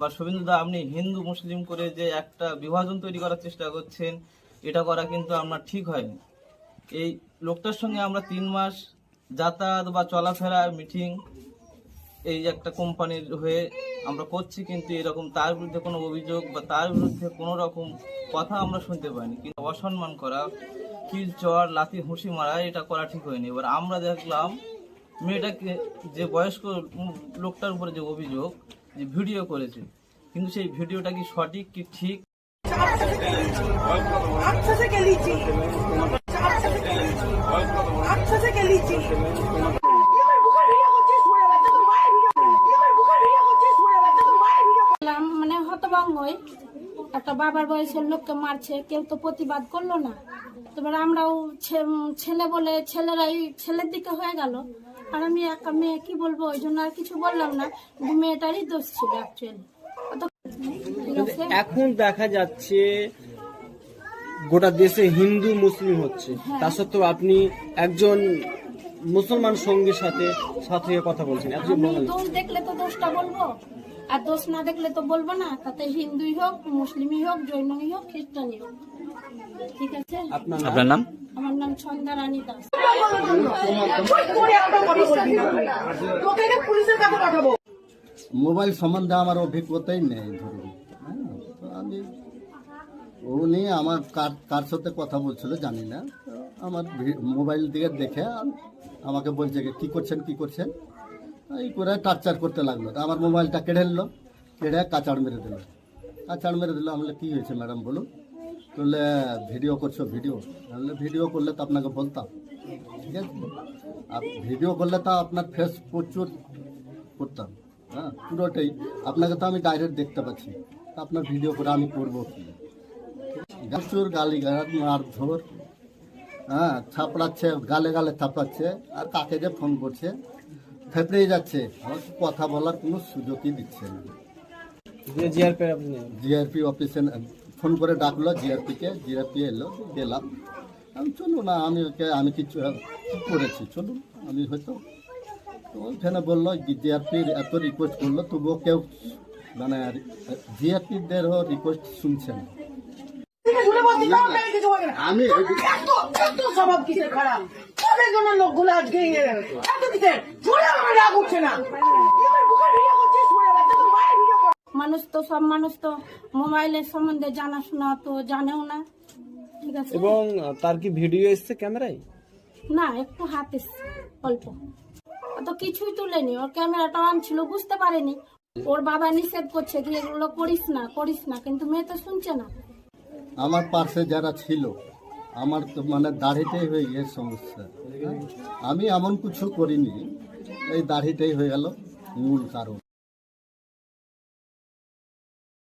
বা শুভেন্দুদা আপনি হিন্দু, মুসলিম করে যে একটা বিভাজন তৈরি করার চেষ্টা করছেন, এটা করা কিন্তু আপনার ঠিক হয়নি। এই লোকটার সঙ্গে আমরা তিন মাস যাতায়াত বা চলাফেরা মিটিং এই একটা কোম্পানির হয়ে আমরা করছি, কিন্তু এরকম তার বিরুদ্ধে কোনো অভিযোগ বা তার বিরুদ্ধে কোনো রকম কথা আমরা শুনতে পাইনি। কিন্তু অসম্মান করা, কিল চর লাথি, হুঁশি মারা, এটা করা ঠিক হয়নি। এবার আমরা দেখলাম মেয়েটাকে যে বয়স্ক লোকটার উপরে যে অভিযোগ, যে ভিডিও করেছে, কিন্তু সেই ভিডিওটা কি সঠিক কি ঠিক? মানে হতভঙ্গই। একটা বাবার বয়সের লোককে মারছে, কেউ তো প্রতিবাদ করল না। তারপরে আমরাও ছেলে বলে ছেলেরাই ছেলের দিকে হয়ে গেল। আর আমি একা মেয়ে কি বলব? ওই জন্য আর কিছু বললাম না। কিন্তু মেয়েটারই দোষ ছিল অ্যাকচুয়ালি এখন দেখা যাচ্ছে গোটা দেশে হিন্দু মুসলিম হচ্ছে। তা সত্ত্বেও আপনি একজন মুসলমান সঙ্গীর সাথে সাথে কথা বলছেন। একজন দোষ দেখলে তো দোষটা বলব। আর দোষ না দেখলে তো বলব না। তাতে হিন্দুই হোক মুসলিমই হোক জৈনই হোক খ্রিস্টানই হোক। ঠিক আছে? আপনার আপনার নাম? আমার নাম ছন্দা রানী দাস। তোকে পুলিশের কাছে পাঠাবো মোবাইল সম্বন্ধে আমার অভিজ্ঞতাই নেই ধরুন। হ্যাঁ, তো আমি উনি আমার কার কার সাথে কথা বলছিল জানি না আমার ভি- মোবাইল দিকে দেখে আম- আমাকে বলছে যে কী করছেন কী করছেন? এই করে টার্চার করতে লাগল। তা আমার মোবাইলটা কেড়ে নিল কেড়ে কাচাড় মেরে দিল। কাচাড় মেরে দিল আমি কী হয়েছে ম্যাডাম বলুন? বললে ভিডিও করছ ভিডিও বললে ভিডিও করলে তো আপনাকে বলতাম ঠিক আছে? আর ভিডিও করলে তো আপনার ফেস প্রচুর করতাম হ্যাঁ? পুরোটাই। আপনাকে তো আমি ডাইরেক্ট দেখতে পাচ্ছি। তা আপনার ভিডিও করে আমি করব কি? প্রচুর গালি গালাজ মারধর হ্যাঁ? থাপড়াচ্ছে গালে গালে থাপড়াচ্ছে আর কাকে যে ফোন করছে ফেপড়েই যাচ্ছে। আমাকে কথা বলার কোনো সুযোগই দিচ্ছে না। জিআরপি অফিসে ফোন করে ডাকলো জিআরপিকে জিআরপি এলো গেলাম। আমি চলো না আমি ওকে আমি কিছু করেছি চলুন আমি হয়তো তো ওইখানে বলল জিআরপির এত রিকোয়েস্ট করল তবুও কেউ মানে জিআরপিদেরও রিকোয়েস্ট শুনছে না। আমি এত এত স্বভাব কিসের খারাপ? তাদের জন্য লোকগুলো আজকে এত কিসের শুনে আমার রাগ উঠছে না এবার বুকে ভিডিও করছিস শুনে বাচ্চা তোর মায়ের ভিডিও কর মানুষ তো সব মানুষ তো মোবাইলের সম্বন্ধে জানাশোনা তো জানেও না। ঠিক আছে? এবং তার কি ভিডিও এসছে ক্যামেরায়? না একটু হাত এসছে অল্প। তো কিছুই তুলেনি ওর ক্যামেরাটা অন ছিল বুঝতে পারেনি। ওর বাবা নিষেধ করছে যে এগুলো করিস না করিস না কিন্তু মেয়ে তো শুনছে না। আমার পাশে যারা ছিল আমার তো মানে দাড়িটাই হয়ে গিয়ে সমস্যা? আমি এমন কিছু করিনি এই দাড়িটাই হয়ে গেল মূল কারণ।